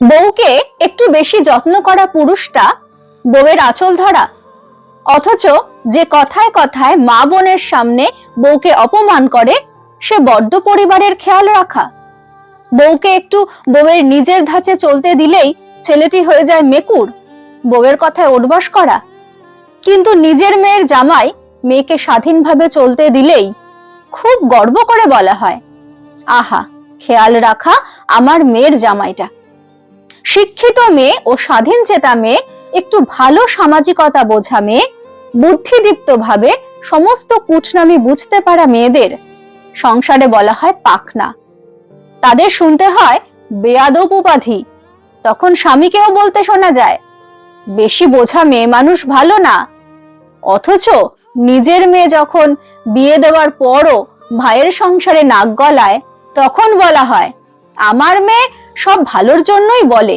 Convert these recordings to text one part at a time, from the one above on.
বউকে একটু বেশি যত্ন করা পুরুষটা বউয়ের আঁচল ধরা। অথচ যে কথায় কথায় মা বোনের সামনে বউকে অপমান করে, সে বড্ড পরিবারের খেয়াল রাখা। বউকে একটু বউয়ের নিজের ধাঁচে চলতে দিলেই ছেলেটি হয়ে যায় মেকুর, বউয়ের কথায় উঠবাস করা। কিন্তু নিজের মেয়ের জামাই মেয়েকে স্বাধীনভাবে চলতে দিলেই খুব গর্ব করে বলা হয়। আহা, খেয়াল রাখা আমার মেয়ের জামাইটা। শিক্ষিত মেয়ে ও স্বাধীন চেতা মেয়ে, একটু ভালো সামাজিকতা বোঝা মেয়ে বুদ্ধিদীপ্ত ভাবে সমস্ত কুটনামি বুঝতে পারা মেয়েদের। সংসারে বলা হয় পাখনা। তাদের শুনতে হয় বেয়াদব উপাধি। তখন স্বামীকেও বলতে শোনা যায়, বেশি বোঝা মেয়ে মানুষ ভালো না। অথচ নিজের মেয়ে যখন বিয়ে দেওয়ার পরও ভাইয়ের সংসারে নাক গলায়, তখন বলা হয় আমার মেয়ে সব ভালোর জন্যই বলে।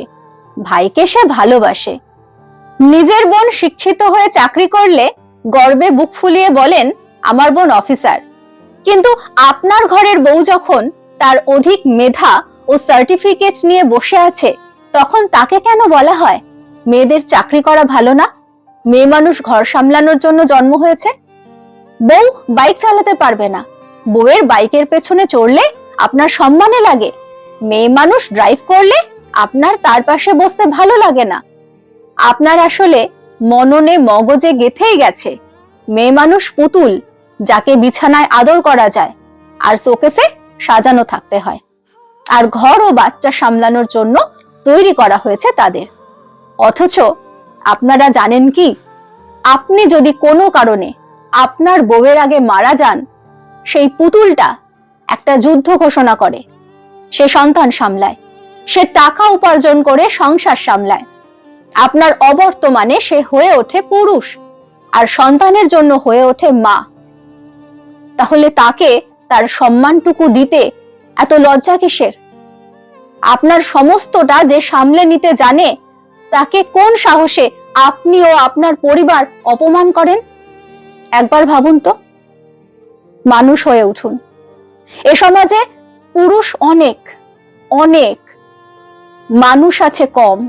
ভাইকে সে ভালোবাসে। নিজের বোন শিক্ষিত হয়ে চাকরি করলে গর্বে বুক ফুলিয়ে বলেন, আমার বোন অফিসার। কিন্তু আপনার ঘরের বউ যখন তার অধিক মেধা ও সার্টিফিকেট নিয়ে বসে আছে, তখন তাকে কেন বলা হয়, মেয়েদের চাকরি করা ভালো না? মেয়ে মানুষ ঘর সামলানোর জন্য জন্ম হয়েছে? বউ বাইক চালাতে পারবে না। বউয়ের বাইকের পেছনে চড়লে আপনার সম্মানে লাগে। মেয়ে মানুষ ড্রাইভ করলে আপনার তার পাশে বসতে ভালো লাগে না। আপনার আসলে মননে মগজে গেথেই গেছে। মেয়ে মানুষ পুতুল, যাকে বিছানায় আদর করা যায়, আর শোকেসে সাজানো থাকতে হয়। আর ঘর ও বাচ্চা সামলানোর জন্য তৈরি করা হয়েছে তাদের। অথচ আপনারা জানেন কি? আপনি যদি কোনো কারণে আপনার বউয়ের আগে মারা যান, সেই পুতুলটা একটা যুদ্ধ ঘোষণা করে। সে সন্তান সামলায়। সে টাকা উপার্জন করে সংসার সামলায়। আপনার অবর্তমানে সে হয়ে ওঠে পুরুষ আর সন্তানের জন্য হয়ে ওঠে মা। তাহলে তাকে তার সম্মানটুকু দিতে এত লজ্জা কিসের? আপনার সমস্তটা যে সামলে নিতে জানে, তাকে কোন সাহসে আপনি ও আপনার পরিবার অপমান করেন? একবার ভাবুন তো। মানুষ হয়ে উঠুন। এ সমাজে পুরুষ অনেক অনেক। মানুষ আছে কম।